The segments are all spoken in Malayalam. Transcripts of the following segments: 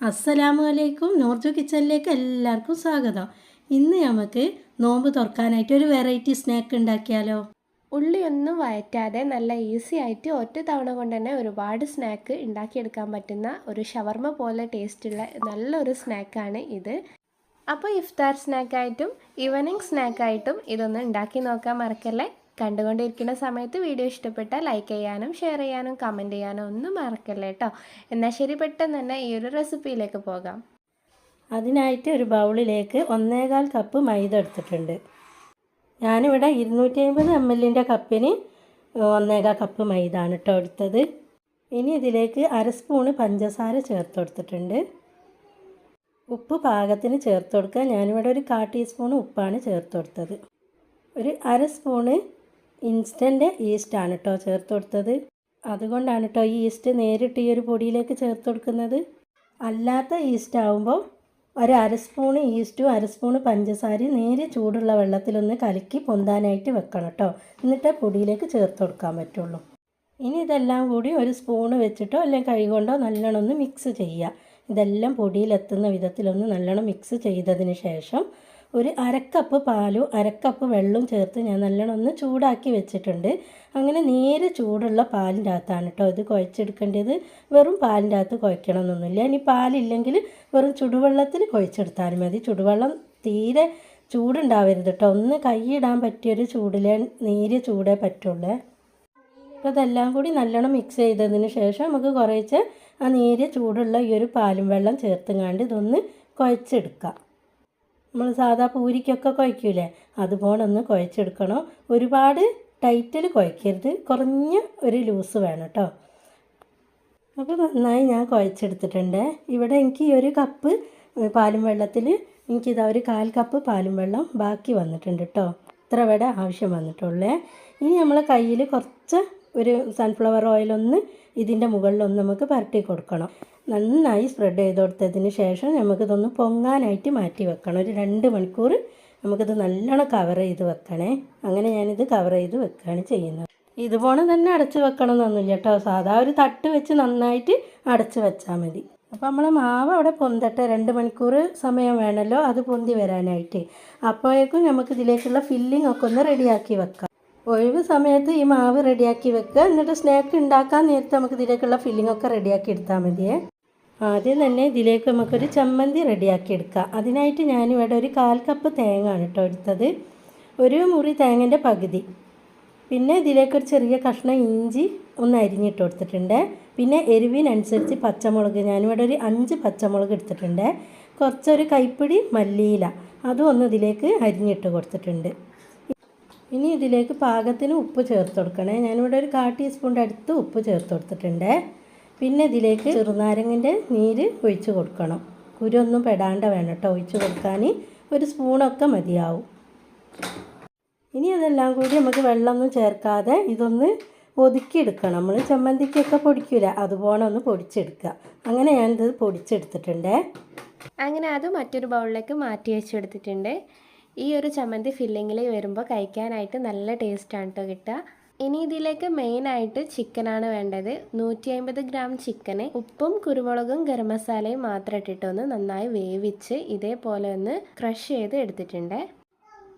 അസ്സലാമു അലൈക്കും നോർജു കിച്ചണിലേക്ക് എല്ലാവർക്കും സ്വാഗതം. ഇന്ന് നമുക്ക് നോമ്പ് തുറക്കാനായിട്ട് ഒരു വെറൈറ്റി സ്നാക്ക് ഉണ്ടാക്കിയാലോ? ഉള്ളിയൊന്നും വയറ്റാതെ നല്ല ഈസി ആയിട്ട് ഒറ്റ തവണ കൊണ്ട് തന്നെ ഒരുപാട് സ്നാക്ക് ഉണ്ടാക്കിയെടുക്കാൻ പറ്റുന്ന ഒരു ഷവർമ പോലെ ടേസ്റ്റുള്ള നല്ലൊരു സ്നാക്കാണ് ഇത്. അപ്പോൾ ഇഫ്താർ സ്നാക്കായിട്ടും ഈവനിങ് സ്നാക്കായിട്ടും ഇതൊന്ന് ഉണ്ടാക്കി നോക്കാൻ മറക്കല്ലേ? കണ്ടുകൊണ്ടിരിക്കുന്ന സമയത്ത് വീഡിയോ ഇഷ്ടപ്പെട്ടാൽ ലൈക്ക് ചെയ്യാനും ഷെയർ ചെയ്യാനും കമന്റ് ചെയ്യാനും ഒന്നും മറക്കല്ലേ കേട്ടോ എന്നാൽ ശരി പെട്ടെന്ന് തന്നെ ഈ ഒരു റെസിപ്പിയിലേക്ക് പോകാം. അതിനായിട്ട് ഒരു ബൗളിലേക്ക് ഒന്നേകാൽ കപ്പ് മൈദ എടുത്തിട്ടുണ്ട്. ഞാനിവിടെ ഇരുന്നൂറ്റി അമ്പത് എം എല്ലിന്റെ കപ്പിന് ഒന്നേകാൽ കപ്പ് മൈദ ആണ് കേട്ടോ എടുത്തത്. ഇനി ഇതിലേക്ക് അര സ്പൂണ് പഞ്ചസാര ചേർത്ത് കൊടുത്തിട്ടുണ്ട്. ഉപ്പ് പാകത്തിന് ചേർത്ത് കൊടുക്കുക. ഞാനിവിടെ ഒരു കാ ടീസ്പൂൺ ഉപ്പാണ് ചേർത്ത് കൊടുത്തത്. ഒരു അര സ്പൂണ് ഇൻസ്റ്റന്റ് ഈസ്റ്റാണ് കേട്ടോ ചേർത്ത് കൊടുത്തത്. അതുകൊണ്ടാണ് കേട്ടോ ഈ ഈസ്റ്റ് നേരിട്ട് ഈ ഒരു പൊടിയിലേക്ക് ചേർത്ത് കൊടുക്കുന്നത്. അല്ലാത്ത ഈസ്റ്റ് ആവുമ്പോൾ ഒരു അര ഈസ്റ്റും അര സ്പൂണ് പഞ്ചസാരയും നേരെ ചൂടുള്ള വെള്ളത്തിലൊന്ന് കലക്കി പൊന്താനായിട്ട് വെക്കണം കേട്ടോ എന്നിട്ട് പൊടിയിലേക്ക് ചേർത്ത് കൊടുക്കാൻ പറ്റുള്ളൂ. ഇനി ഇതെല്ലാം കൂടി ഒരു സ്പൂണ് വെച്ചിട്ടോ അല്ലെങ്കിൽ കൈകൊണ്ടോ നല്ലോണം ഒന്ന് മിക്സ് ചെയ്യുക ഇതെല്ലാം പൊടിയിലെത്തുന്ന വിധത്തിലൊന്ന് നല്ലോണം മിക്സ് ചെയ്തതിന് ശേഷം ഒരു അരക്കപ്പ് പാലും അരക്കപ്പ് വെള്ളവും ചേർത്ത് ഞാൻ നല്ലോണം ഒന്ന് ചൂടാക്കി വെച്ചിട്ടുണ്ട്. അങ്ങനെ നേരെ ചൂടുള്ള പാലിന്റെ അകത്താണ് കേട്ടോ ഇത് കുഴച്ചെടുക്കേണ്ടത്. വെറും പാലിന്റെ അകത്ത് കുഴക്കണമെന്നൊന്നുമില്ല ഇനി പാലില്ലെങ്കിൽ വെറും ചുടുവെള്ളത്തിൽ കുഴച്ചെടുത്താലും മതി. ചുടുവെള്ളം തീരെ ചൂടുണ്ടാവരുത് കേട്ടോ ഒന്ന് കൈയിടാൻ പറ്റിയൊരു ചൂടിലേ നേരിയ ചൂടേ പറ്റുള്ളൂ. അപ്പോൾ ഇതെല്ലാം കൂടി നല്ലോണം മിക്സ് ചെയ്തതിന് ശേഷം നമുക്ക് കുറേശ്ശെ ആ നേരിയ ചൂടുള്ള ഈ ഒരു പാലും വെള്ളം ചേർത്തുങ്ങാണ്ട് ഇതൊന്ന് കുഴച്ചെടുക്കാം. നമ്മൾ സാധാ പൂരിക്കൊക്കെ കുഴയ്ക്കൂലേ അതുപോലെ ഒന്ന് കുഴച്ചെടുക്കണം. ഒരുപാട് ടൈറ്റിൽ കുഴക്കരുത്. കുറഞ്ഞ ഒരു ലൂസ് വേണം കേട്ടോ അപ്പോൾ നന്നായി ഞാൻ കുഴച്ചെടുത്തിട്ടുണ്ട്. ഇവിടെ എനിക്ക് ഈ ഒരു കപ്പ് പാലും വെള്ളത്തിൽ എനിക്കിതാ ഒരു കാൽ കപ്പ് പാലും വെള്ളം ബാക്കി വന്നിട്ടുണ്ട് കേട്ടോ ഇത്ര വരെ ആവശ്യം വന്നിട്ടുള്ളേ. ഇനി നമ്മൾ കയ്യിൽ കുറച്ച് ഒരു സൺഫ്ലവർ ഓയിലൊന്ന് ഇതിന്റെ മുകളിലൊന്ന് നമുക്ക് പരട്ടി കൊടുക്കണം. നന്നായി സ്പ്രെഡ് ചെയ്ത് കൊടുത്തതിന് ശേഷം നമുക്കിതൊന്ന് പൊങ്ങാനായിട്ട് മാറ്റി വെക്കണം. ഒരു രണ്ട് മണിക്കൂർ നമുക്കിത് നല്ലോണം കവർ ചെയ്ത് വെക്കണേ. അങ്ങനെ ഞാനിത് കവർ ചെയ്ത് വെക്കുകയാണ് ചെയ്യുന്നത്. ഇതുപോലെ തന്നെ അടച്ച് വെക്കണം എന്നൊന്നുമില്ല കേട്ടോ. സാധാ ഒരു തട്ട് വെച്ച് നന്നായിട്ട് അടച്ച് വെച്ചാൽ മതി. അപ്പോൾ നമ്മളെ മാവ് അവിടെ പൊന്തട്ടെ. രണ്ട് മണിക്കൂർ സമയം വേണമല്ലോ അത് പൊന്തി വരാനായിട്ട്. അപ്പോഴേക്കും നമുക്ക് ഇതിലേക്കുള്ള ഫില്ലിംഗ് ഒക്കെ ഒന്ന് റെഡിയാക്കി വെക്കാം. ഒഴിവ് സമയത്ത് ഈ മാവ് റെഡിയാക്കി വെക്കുക. എന്നിട്ട് സ്നാക്ക് ഉണ്ടാക്കാൻ നേരത്തെ നമുക്ക് ഇതിലേക്കുള്ള ഫില്ലിംഗ് ഒക്കെ റെഡിയാക്കി എടുത്താൽ മതിയേ. ആദ്യം തന്നെ ഇതിലേക്ക് നമുക്കൊരു ചമ്മന്തി റെഡിയാക്കി എടുക്കാം. അതിനായിട്ട് ഞാനിവിടെ ഒരു കാൽ കപ്പ് തേങ്ങ ആണ് കേട്ടോ എടുത്തത്. ഒരു മുറി തേങ്ങന്റെ പകുതി. പിന്നെ ഇതിലേക്കൊരു ചെറിയ കഷ്ണം ഇഞ്ചി ഒന്ന് അരിഞ്ഞിട്ട് കൊടുത്തിട്ടുണ്ട്. പിന്നെ എരിവിനനുസരിച്ച് പച്ചമുളക് ഞാനിവിടെ ഒരു അഞ്ച് പച്ചമുളക് എടുത്തിട്ടുണ്ട്. കുറച്ചൊരു കൈപ്പിടി മല്ലിയില അതും ഒന്ന് ഇതിലേക്ക് അരിഞ്ഞിട്ട് കൊടുത്തിട്ടുണ്ട്. ഇനി ഇതിലേക്ക് പാകത്തിന് ഉപ്പ് ചേർത്ത് കൊടുക്കണേ. ഞാനിവിടെ ഒരു കാ ടീസ്പൂണിന്റെ അടുത്ത് ഉപ്പ് ചേർത്ത് കൊടുത്തിട്ടുണ്ട്. പിന്നെ ഇതിലേക്ക് ചെറുനാരങ്ങന്റെ നീര് ഒഴിച്ച് കൊടുക്കണം. കുരൊന്നും പെടാണ്ട വേണം കേട്ടോ ഒഴിച്ച് കൊടുക്കാൻ ഒരു സ്പൂണൊക്കെ മതിയാവും. ഇനി അതെല്ലാം കൂടി നമുക്ക് വെള്ളമൊന്നും ചേർക്കാതെ ഇതൊന്ന് പൊതുക്കിയെടുക്കണം നമ്മൾ ചമ്മന്തിക്കൊക്കെ പൊടിക്കില്ല അതുപോലെ ഒന്ന് പൊടിച്ചെടുക്കുക. അങ്ങനെ ഞാനിത് പൊടിച്ചെടുത്തിട്ടുണ്ട്. അങ്ങനെ അത് മറ്റൊരു ബൗളിലേക്ക് മാറ്റി വെച്ചെടുത്തിട്ടുണ്ട്. ഈ ഒരു ചമ്മന്തി ഫില്ലിങ്ങിൽ വരുമ്പോൾ കഴിക്കാനായിട്ട് നല്ല ടേസ്റ്റാണ് കേട്ടോ കിട്ടുക. ഇനി ഇതിലേക്ക് മെയിനായിട്ട് ചിക്കനാണ് വേണ്ടത്. നൂറ്റി അമ്പത് ഗ്രാം ചിക്കന് ഉപ്പും കുരുമുളകും ഗരം മസാലയും മാത്രം ഇട്ടിട്ടൊന്ന് നന്നായി വേവിച്ച് ഇതേപോലെ ഒന്ന് ക്രഷ് ചെയ്ത് എടുത്തിട്ടുണ്ട്.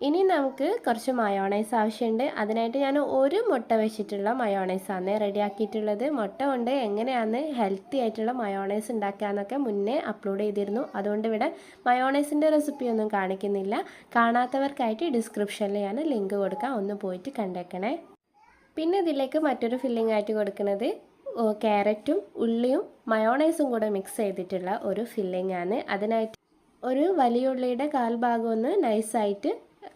ഇനി നമുക്ക് കുറച്ച് മയോണൈസ് ആവശ്യമുണ്ട്. അതിനായിട്ട് ഞാൻ ഒരു മുട്ട വെച്ചിട്ടുള്ള മയോണൈസാണ് റെഡിയാക്കിയിട്ടുള്ളത്. മുട്ട കൊണ്ട് എങ്ങനെയാണ് ഹെൽത്തി ആയിട്ടുള്ള മയോണൈസ് ഉണ്ടാക്കാന്നൊക്കെ മുന്നേ അപ്ലോഡ് ചെയ്തിരുന്നു. അതുകൊണ്ട് ഇവിടെ മയോണൈസിന്റെ റെസിപ്പി ഒന്നും കാണിക്കുന്നില്ല. കാണാത്തവർക്കായിട്ട് ഡിസ്ക്രിപ്ഷനിൽ ഞാൻ ലിങ്ക് കൊടുക്കാം. ഒന്ന് പോയിട്ട് കണ്ടേക്കണേ പിന്നെ ഇതിലേക്ക് മറ്റൊരു ഫില്ലിംഗ് ആയിട്ട് കൊടുക്കുന്നത് ക്യാരറ്റും ഉള്ളിയും മയോണൈസും കൂടെ മിക്സ് ചെയ്തിട്ടുള്ള ഒരു ഫില്ലിംഗ് ആണ്. അതിനായിട്ട് ഒരു വലിയ ഉള്ളിയുടെ കാൽഭാഗം ഒന്ന് നൈസായിട്ട്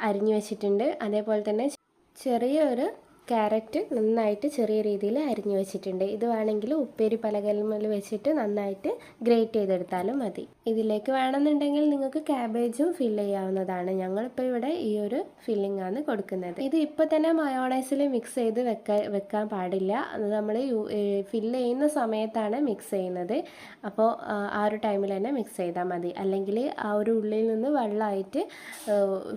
അരിഞ്ഞു വെച്ചിട്ടുണ്ട്. അതേപോലെ തന്നെ ചെറിയ ഒരു ക്യാരറ്റ് നന്നായിട്ട് ചെറിയ രീതിയിൽ അരിഞ്ഞു വെച്ചിട്ടുണ്ട്. ഇത് വേണമെങ്കിൽ ഉപ്പേരി പലകലമിൽ വെച്ചിട്ട് നന്നായിട്ട് ഗ്രേറ്റ് ചെയ്തെടുത്താലും മതി. ഇതിലേക്ക് വേണമെന്നുണ്ടെങ്കിൽ നിങ്ങൾക്ക് ക്യാബേജും ഫിൽ ചെയ്യാവുന്നതാണ്. ഞങ്ങളിപ്പോൾ ഇവിടെ ഈ ഒരു ഫില്ലിംഗ് ആണ് കൊടുക്കുന്നത്. ഇത് ഇപ്പോൾ തന്നെ മയോണൈസിൽ മിക്സ് ചെയ്ത് വെക്കാൻ വെക്കാൻ പാടില്ല. അത് നമ്മൾ ഫില്ല് ചെയ്യുന്ന സമയത്താണ് മിക്സ് ചെയ്യുന്നത്. അപ്പോൾ ആ ഒരു ടൈമിൽ തന്നെ മിക്സ് ചെയ്താൽ മതി. അല്ലെങ്കിൽ ആ ഒരു ഉള്ളിൽ നിന്ന് വെള്ളമായിട്ട്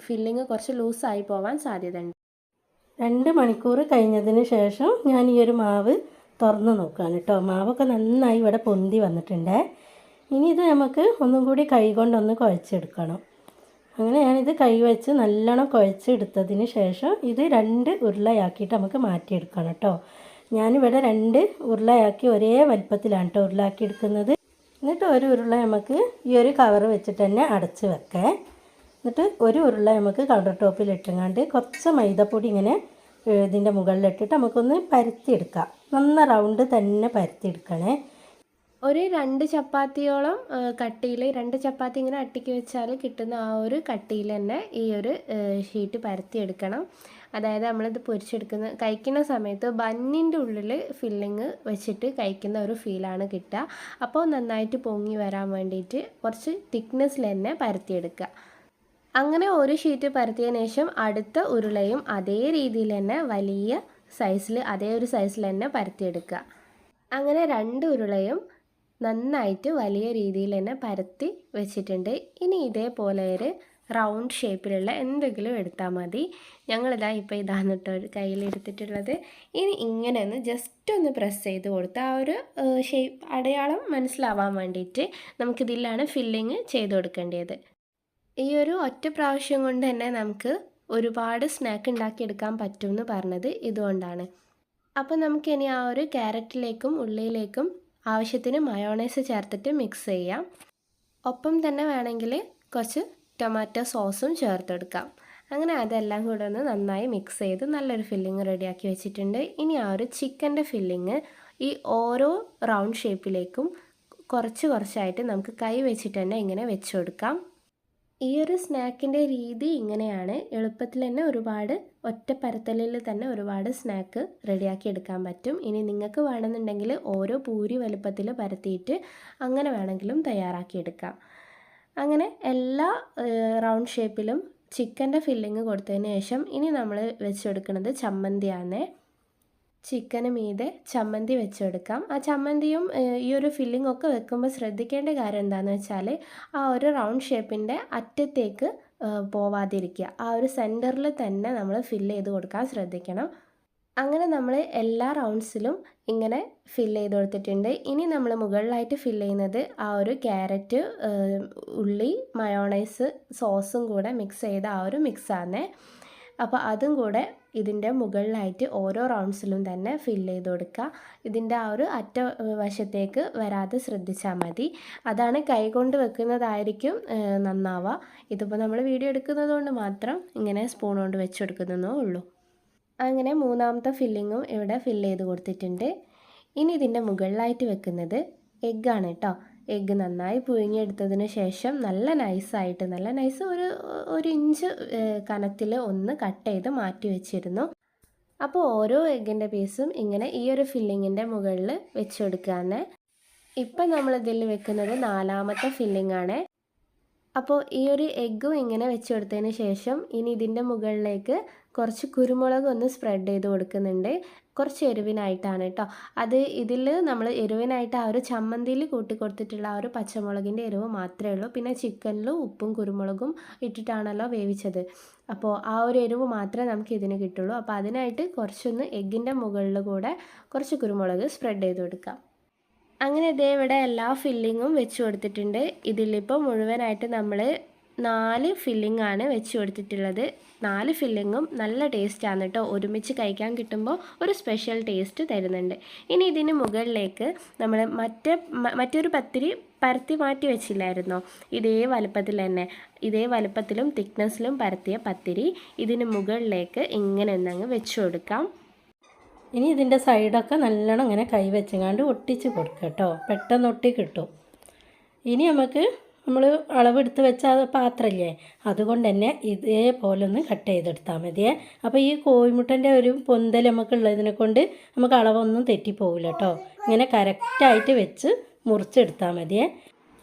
ഫില്ലിങ് കുറച്ച് ലൂസായി പോവാൻ സാധ്യതയുണ്ട്. രണ്ട് മണിക്കൂർ കഴിഞ്ഞതിന് ശേഷം ഞാൻ ഈ ഒരു മാവ് തുറന്ന് നോക്കുകയാണ് കേട്ടോ. മാവൊക്കെ നന്നായി ഇവിടെ പൊന്തി വന്നിട്ടുണ്ട്. ഇനി ഇത് നമുക്ക് ഒന്നും കൂടി കൈ കൊണ്ടൊന്ന് കുഴച്ചെടുക്കണം. അങ്ങനെ ഞാനിത് കൈ വെച്ച് നല്ലോണം കുഴച്ചെടുത്തതിന് ശേഷം ഇത് രണ്ട് ഉരുളയാക്കിയിട്ട് നമുക്ക് മാറ്റിയെടുക്കണം കേട്ടോ. ഞാനിവിടെ രണ്ട് ഉരുളയാക്കി ഒരേ വലിപ്പത്തിലാണ് കേട്ടോ ഉരുളാക്കി എടുക്കുന്നത്. എന്നിട്ട് ഒരു ഉരുള നമുക്ക് ഈ ഒരു കവർ വെച്ചിട്ട് തന്നെ അടച്ച് വെക്കേ. എന്നിട്ട് ഒരു ഉരുള നമുക്ക് കൗണ്ടർ ടോപ്പിൽ ഇട്ടങ്ങാണ്ട് കുറച്ച് മൈദപ്പൊടി ഇങ്ങനെ ഇതിന്റെ മുകളിലിട്ടിട്ട് നമുക്കൊന്ന് പരത്തിയെടുക്കാം. നന്ന റൗണ്ട് തന്നെ പരത്തിയെടുക്കണേ. ഒരു രണ്ട് ചപ്പാത്തിയോളം കട്ടിയിൽ രണ്ട് ചപ്പാത്തി ഇങ്ങനെ അട്ടിക്ക് വെച്ചാൽ കിട്ടുന്ന ആ ഒരു കട്ടിയിൽ തന്നെ ഈ ഒരു ഷീറ്റ് പരത്തിയെടുക്കണം. അതായത് നമ്മളിത് പൊരിച്ചെടുക്കുന്ന കഴിക്കുന്ന സമയത്ത് ബന്നിന്റെ ഉള്ളിൽ ഫില്ലിങ് വെച്ചിട്ട് കഴിക്കുന്ന ഒരു ഫീലാണ് കിട്ടുക. അപ്പോൾ നന്നായിട്ട് പൊങ്ങി വരാൻ വേണ്ടിയിട്ട് കുറച്ച് തിക്നെസ്സിൽ തന്നെ പരത്തിയെടുക്കുക. അങ്ങനെ ഒരു ഷീറ്റ് പരത്തിയതിന് ശേഷം അടുത്ത ഉരുളയും അതേ രീതിയിൽ തന്നെ വലിയ സൈസിൽ അതേ ഒരു സൈസിൽ തന്നെ പരത്തിയെടുക്കുക. അങ്ങനെ രണ്ട് ഉരുളയും നന്നായിട്ട് വലിയ രീതിയിൽ തന്നെ പരത്തി വെച്ചിട്ടുണ്ട്. ഇനി ഇതേപോലെ ഒരു റൗണ്ട് ഷേപ്പിലുള്ള എന്തെങ്കിലും എടുത്താൽ മതി. ഞങ്ങളിതാ ഇപ്പോൾ ഇതാണ് കേട്ടോ കയ്യിലെടുത്തിട്ടുള്ളത് ഇനി ഇങ്ങനെ ഒന്ന് ജസ്റ്റ് ഒന്ന് പ്രസ് ചെയ്ത് കൊടുത്ത് ആ ഒരു ഷേപ്പ് അടയാളം മനസ്സിലാവാൻ വേണ്ടിയിട്ട് നമുക്കിതിലാണ് ഫില്ലിങ് ചെയ്ത് കൊടുക്കേണ്ടത്. ഈ ഒരു ഒറ്റ പ്രാവശ്യം കൊണ്ട് തന്നെ നമുക്ക് ഒരുപാട് സ്നാക്ക് ഉണ്ടാക്കിയെടുക്കാൻ പറ്റും എന്ന് പറഞ്ഞത് ഇതുകൊണ്ടാണ്. അപ്പോൾ നമുക്കിനി ആ ഒരു ക്യാരറ്റിലേക്കും ഉള്ളിയിലേക്കും ആവശ്യത്തിന് മയോണൈസ് ചേർത്തിട്ട് മിക്സ് ചെയ്യാം. ഒപ്പം തന്നെ വേണമെങ്കിൽ കുറച്ച് ടൊമാറ്റോ സോസും ചേർത്തെടുക്കാം അങ്ങനെ അതെല്ലാം കൂടെ ഒന്ന് നന്നായി മിക്സ് ചെയ്ത് നല്ലൊരു ഫില്ലിങ് റെഡിയാക്കി വെച്ചിട്ടുണ്ട്. ഇനി ആ ഒരു ചിക്കന്റെ ഫില്ലിങ് ഈ ഓരോ റൗണ്ട് ഷേപ്പിലേക്കും കുറച്ച് കുറച്ചായിട്ട് നമുക്ക് കൈ വെച്ചിട്ട് തന്നെ ഇങ്ങനെ വെച്ച് കൊടുക്കാം. ഈ ഒരു സ്നാക്കിന്റെ രീതി ഇങ്ങനെയാണ്. എളുപ്പത്തിൽ തന്നെ ഒരുപാട് ഒറ്റ പരത്തലിൽ തന്നെ ഒരുപാട് സ്നാക്ക് റെഡിയാക്കി എടുക്കാൻ പറ്റും. ഇനി നിങ്ങൾക്ക് വേണമെന്നുണ്ടെങ്കിൽ ഓരോ പൂരി വലുപ്പത്തിൽ പരത്തിയിട്ട് അങ്ങനെ വേണമെങ്കിലും തയ്യാറാക്കി എടുക്കാം. അങ്ങനെ എല്ലാ റൗണ്ട് ഷേപ്പിലും ചിക്കന്റെ ഫില്ലിങ് കൊടുത്തതിന് ശേഷം ഇനി നമ്മൾ വെച്ചെടുക്കുന്നത് ചമ്മന്തിയാണ് ചിക്കന് മീതെ ചമ്മന്തി വെച്ചെടുക്കാം. ആ ചമ്മന്തിയും ഈ ഒരു ഫില്ലിംഗ് ഒക്കെ വെക്കുമ്പോൾ ശ്രദ്ധിക്കേണ്ട കാര്യം എന്താണെന്ന് വെച്ചാൽ ആ ഒരു റൗണ്ട് ഷേപ്പിന്റെ അറ്റത്തേക്ക് പോവാതിരിക്കുക. ആ ഒരു സെന്ററിൽ തന്നെ നമ്മൾ ഫില്ല് ചെയ്ത് കൊടുക്കാൻ ശ്രദ്ധിക്കണം. അങ്ങനെ നമ്മൾ എല്ലാ റൗണ്ട്സിലും ഇങ്ങനെ ഫില്ല് ചെയ്ത് കൊടുത്തിട്ടുണ്ട്. ഇനി നമ്മൾ മുകളിലായിട്ട് ഫില്ല് ചെയ്യുന്നത് ആ ഒരു ക്യാരറ്റ് ഉള്ളി മയോണൈസ് സോസും കൂടെ മിക്സ് ചെയ്ത ആ ഒരു മിക്സാണേ അപ്പോൾ അതും കൂടെ ഇതിന്റെ മുകളിലായിട്ട് ഓരോ റൗണ്ട്സിലും തന്നെ ഫില്ല് ചെയ്ത് കൊടുക്കുക. ഇതിന്റെ ആ ഒരു അറ്റ വശത്തേക്ക് വരാതെ ശ്രദ്ധിച്ചാൽ മതി. അതാണ് കൈകൊണ്ട് വെക്കുന്നതായിരിക്കും നന്നാവുക. ഇതിപ്പോൾ നമ്മൾ വീഡിയോ എടുക്കുന്നത് കൊണ്ട് മാത്രം ഇങ്ങനെ സ്പൂൺ കൊണ്ട് വെച്ച് കൊടുക്കുന്നതേ ഉള്ളൂ. അങ്ങനെ മൂന്നാമത്തെ ഫില്ലിങ്ങും ഇവിടെ ഫില്ല് ചെയ്ത് കൊടുത്തിട്ടുണ്ട്. ഇനി ഇതിന്റെ മുകളിലായിട്ട് വെക്കുന്നത് എഗ്ഗാണ് കേട്ടോ. എഗ്ഗ് നന്നായി പുഴുങ്ങിയെടുത്തതിന് ശേഷം നല്ല നൈസായിട്ട് നല്ല നൈസ് ഒരു ഒരു ഇഞ്ച് കനത്തിൽ ഒന്ന് കട്ട് ചെയ്ത് മാറ്റി വെച്ചിരുന്നു. അപ്പോൾ ഓരോ എഗ്ഗിന്റെ പീസും ഇങ്ങനെ ഈ ഒരു ഫില്ലിങ്ങിന്റെ മുകളിൽ വെച്ചെടുക്കുകയാണ് ഇപ്പം നമ്മളിതിൽ വെക്കുന്നത് നാലാമത്തെ ഫില്ലിംഗ് ആണ് അപ്പോൾ ഈ ഒരു എഗ്ഗും ഇങ്ങനെ വെച്ച് കൊടുത്തതിന് ശേഷം ഇനി ഇതിന്റെ മുകളിലേക്ക് കുറച്ച് കുരുമുളക് ഒന്ന് സ്പ്രെഡ് ചെയ്ത് കൊടുക്കുന്നുണ്ട്. കുറച്ച് എരിവിനായിട്ടാണ് കേട്ടോ. അത് ഇതിൽ നമ്മൾ എരിവിനായിട്ട് ആ ഒരു ചമ്മന്തിയിൽ കൂട്ടി കൊടുത്തിട്ടുള്ള ആ ഒരു പച്ചമുളകിന്റെ എരിവ് മാത്രമേ ഉള്ളൂ. പിന്നെ ചിക്കനിൽ ഉപ്പും കുരുമുളകും ഇട്ടിട്ടാണല്ലോ വേവിച്ചത്. അപ്പോൾ ആ ഒരു എരിവ് മാത്രമേ നമുക്ക് ഇതിന് കിട്ടുള്ളൂ. അപ്പോൾ അതിനായിട്ട് കുറച്ചൊന്ന് എഗ്ഗിന്റെ മുകളിൽ കൂടെ കുറച്ച് കുരുമുളക് സ്പ്രെഡ് ചെയ്ത് കൊടുക്കാം. അങ്ങനെ ഇതേ ഇവിടെ എല്ലാ ഫില്ലിങ്ങും വെച്ച് കൊടുത്തിട്ടുണ്ട്. ഇതിലിപ്പോൾ മുഴുവനായിട്ട് നമ്മൾ നാല് ഫില്ലിംഗ് ആണ് വെച്ച് കൊടുത്തിട്ടുള്ളത്. നാല് ഫില്ലിങ്ങും നല്ല ടേസ്റ്റാണ് കേട്ടോ. ഒരുമിച്ച് കഴിക്കാൻ കിട്ടുമ്പോൾ ഒരു സ്പെഷ്യൽ ടേസ്റ്റ് തരുന്നുണ്ട്. ഇനി ഇതിന് മുകളിലേക്ക് നമ്മൾ മറ്റേ മറ്റൊരു പത്തിരി പരത്തി മാറ്റി വെച്ചില്ലായിരുന്നോ? ഇതേ വലുപ്പത്തിൽ തന്നെ. ഇതേ വലുപ്പത്തിലും തിക്നെസ്സിലും പരത്തിയ പത്തിരി ഇതിന് മുകളിലേക്ക് ഇങ്ങനെ ഒന്നങ്ങ് വെച്ച് കൊടുക്കാം. ഇനി ഇതിന്റെ സൈഡൊക്കെ നല്ലോണം ഇങ്ങനെ കൈ വെച്ചങ്ങാണ്ട് ഒട്ടിച്ച് കൊടുക്കുക കേട്ടോ. പെട്ടെന്ന് ഒട്ടി കിട്ടും. ഇനി നമുക്ക് നമ്മൾ അളവെടുത്ത് വെച്ച പാത്രമില്ലേ? അതുകൊണ്ട് തന്നെ ഇതേപോലെ ഒന്ന് കട്ട് ചെയ്തെടുത്താൽ മതിയേ. അപ്പോൾ ഈ കോഴിമുട്ടന്റെ ഒരു പൊന്തൽ നമുക്കുള്ളതിനെ കൊണ്ട് നമുക്ക് അളവൊന്നും തെറ്റിപ്പോവില്ല കേട്ടോ. ഇങ്ങനെ കറക്റ്റായിട്ട് വെച്ച് മുറിച്ചെടുത്താൽ മതിയേ.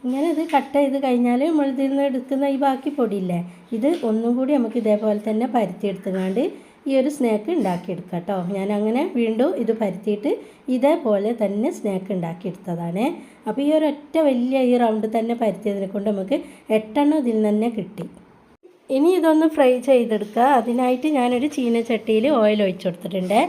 ഇങ്ങനെ ഇത് കട്ട് ചെയ്ത് കഴിഞ്ഞാൽ നമ്മൾ ഇതിൽ നിന്ന് എടുക്കുന്ന ഈ ബാക്കി പൊടിയില്ലേ ഇത് ഒന്നും കൂടി നമുക്ക് ഇതേപോലെ തന്നെ പരത്തിയെടുത്തുകൊണ്ട് ഈ ഒരു സ്നാക്ക് ഉണ്ടാക്കിയെടുക്കാം കേട്ടോ ഞാൻ അങ്ങനെ വീണ്ടും ഇത് പരത്തിയിട്ട് ഇതേപോലെ തന്നെ സ്നാക്ക് ഉണ്ടാക്കിയെടുത്തതാണ്. അപ്പോൾ ഈ ഒറ്റ വലിയ ഈ റൗണ്ട് തന്നെ പരത്തിയതിനെ കൊണ്ട് നമുക്ക് എട്ടെണ്ണം ഇതിൽ തന്നെ കിട്ടി. ഇനി ഇതൊന്ന് ഫ്രൈ ചെയ്തെടുക്കുക അതിനായിട്ട് ഞാനൊരു ചീനച്ചട്ടിയിൽ ഓയിൽ ഒഴിച്ചു കൊടുത്തിട്ടുണ്ട്.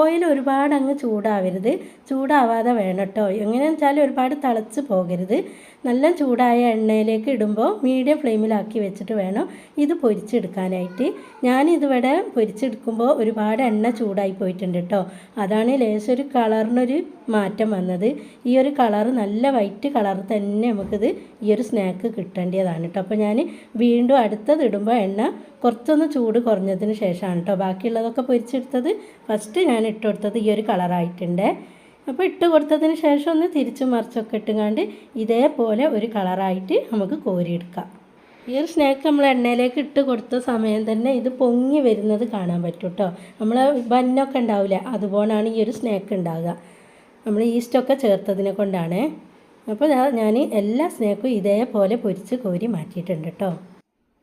ഓയിൽ ഒരുപാട് അങ്ങ് ചൂടാവരുത്. ചൂടാവാതെ വേണം കേട്ടോ എങ്ങനെയാണെന്ന് വെച്ചാൽ ഒരുപാട് തിളച്ച് പോകരുത്. നല്ല ചൂടായ എണ്ണയിലേക്ക് ഇടുമ്പോൾ മീഡിയം ഫ്ലെയിമിലാക്കി വെച്ചിട്ട് വേണം ഇത് പൊരിച്ചെടുക്കാനായിട്ട്. ഞാനിതിവിടെ പൊരിച്ചെടുക്കുമ്പോൾ ഒരുപാട് എണ്ണ ചൂടായി പോയിട്ടുണ്ട് കേട്ടോ അതാണ് ലേശൊരു കളറിനൊരു മാറ്റം വന്നത്. ഈ ഒരു കളർ നല്ല വൈറ്റ് കളർ തന്നെ നമുക്കിത് ഈ ഒരു സ്നാക്ക് കിട്ടേണ്ടതാണ് കേട്ടോ അപ്പോൾ ഞാൻ വീണ്ടും അടുത്തത് ഇടുമ്പോൾ എണ്ണ കുറച്ചൊന്ന് ചൂട് കുറഞ്ഞതിന് ശേഷമാണ് കേട്ടോ ബാക്കിയുള്ളതൊക്കെ പൊരിച്ചെടുത്തത് ഫസ്റ്റ് ഞാൻ ഇട്ടുകൊടുത്തത് ഈ ഒരു കളറായിട്ടുണ്ട്. അപ്പോൾ ഇട്ട് കൊടുത്തതിന് ശേഷം ഒന്ന് തിരിച്ചു മറിച്ചൊക്കെ ഇട്ടുകൊണ്ട് ഇതേപോലെ ഒരു കളറായിട്ട് നമുക്ക് കോരിയെടുക്കാം. ഈ ഒരു സ്നാക്ക് നമ്മൾ എണ്ണയിലേക്ക് ഇട്ട് കൊടുത്ത സമയം തന്നെ ഇത് പൊങ്ങി വരുന്നത് കാണാൻ പറ്റും കേട്ടോ നമ്മൾ ബന്നൊക്കെ ഉണ്ടാവില്ല അതുപോലാണ് ഈ ഒരു സ്നാക്ക് ഉണ്ടാകുക നമ്മൾ ഈസ്റ്റൊക്കെ ചേർത്തതിനെ കൊണ്ടാണ്. അപ്പോൾ ഞാൻ എല്ലാ സ്നാക്കും ഇതേപോലെ പൊരിച്ച് കോരി മാറ്റിയിട്ടുണ്ട് കേട്ടോ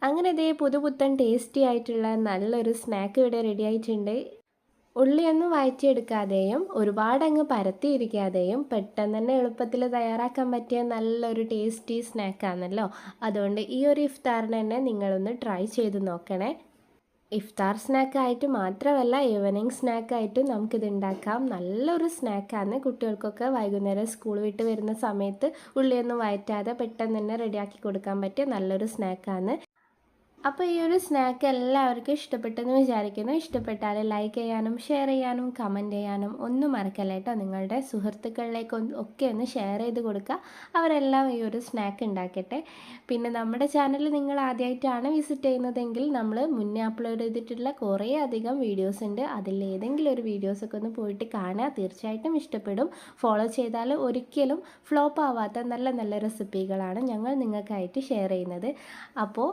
അങ്ങനെ ഇതേ പുതുപുത്തൻ ടേസ്റ്റി ആയിട്ടുള്ള നല്ലൊരു സ്നാക്ക് ഇവിടെ റെഡി ആയിട്ടുണ്ട്. ഉള്ളിയൊന്നും വഴറ്റിയെടുക്കാതെയും ഒരുപാട് അങ്ങ് പരത്തിയിരിക്കാതെയും പെട്ടെന്ന് തന്നെ എളുപ്പത്തിൽ തയ്യാറാക്കാൻ പറ്റിയ നല്ലൊരു ടേസ്റ്റി സ്നാക്കാണല്ലോ അതുകൊണ്ട് ഈ ഒരു ഇഫ്താറിന് തന്നെ നിങ്ങളൊന്ന് ട്രൈ ചെയ്ത് നോക്കണേ. ഇഫ്താർ സ്നാക്കായിട്ട് മാത്രമല്ല ഈവനിങ് സ്നാക്കായിട്ടും നമുക്കിത് ഉണ്ടാക്കാം. നല്ലൊരു സ്നാക്കാണ് കുട്ടികൾക്കൊക്കെ വൈകുന്നേരം സ്കൂൾ വിട്ട് വരുന്ന സമയത്ത് ഉള്ളിയൊന്നും വയറ്റാതെ പെട്ടെന്ന് തന്നെ റെഡിയാക്കി കൊടുക്കാൻ പറ്റിയ നല്ലൊരു സ്നാക്കാണ് അപ്പോൾ ഈ ഒരു സ്നാക്ക് എല്ലാവർക്കും ഇഷ്ടപ്പെട്ടെന്ന് വിചാരിക്കുന്നു. ഇഷ്ടപ്പെട്ടാൽ ലൈക്ക് ചെയ്യാനും ഷെയർ ചെയ്യാനും കമന്റ് ചെയ്യാനും ഒന്നും മറക്കല്ല കേട്ടോ നിങ്ങളുടെ സുഹൃത്തുക്കളിലേക്ക് ഒക്കെ ഒന്ന് ഷെയർ ചെയ്ത് കൊടുക്കുക. അവരെല്ലാം ഈ ഒരു സ്നാക്ക് ഉണ്ടാക്കട്ടെ. പിന്നെ നമ്മുടെ ചാനൽ നിങ്ങൾ ആദ്യമായിട്ടാണ് വിസിറ്റ് ചെയ്യുന്നതെങ്കിൽ നമ്മൾ മുന്നേ അപ്ലോഡ് ചെയ്തിട്ടുള്ള കുറേ അധികം വീഡിയോസ് ഉണ്ട്. അതിൽ ഏതെങ്കിലും ഒരു വീഡിയോസൊക്കെ ഒന്ന് പോയിട്ട് കാണുക. തീർച്ചയായിട്ടും ഇഷ്ടപ്പെടും. ഫോളോ ചെയ്താൽ ഒരിക്കലും ഫ്ലോപ്പ് ആവാത്ത നല്ല നല്ല റെസിപ്പികളാണ് ഞങ്ങൾ നിങ്ങൾക്കായിട്ട് ഷെയർ ചെയ്യുന്നത്. അപ്പോൾ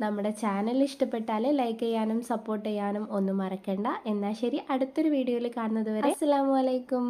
നമ്മുടെ ചാനൽ ഇഷ്ടപ്പെട്ടാൽ ലൈക്ക് ചെയ്യാനും സപ്പോർട്ട് ചെയ്യാനും ഒന്നും മറക്കണ്ട. എന്നാൽ ശരി അടുത്തൊരു വീഡിയോയിൽ കാണുന്നത് വരെ അസ്സാം വലൈക്കും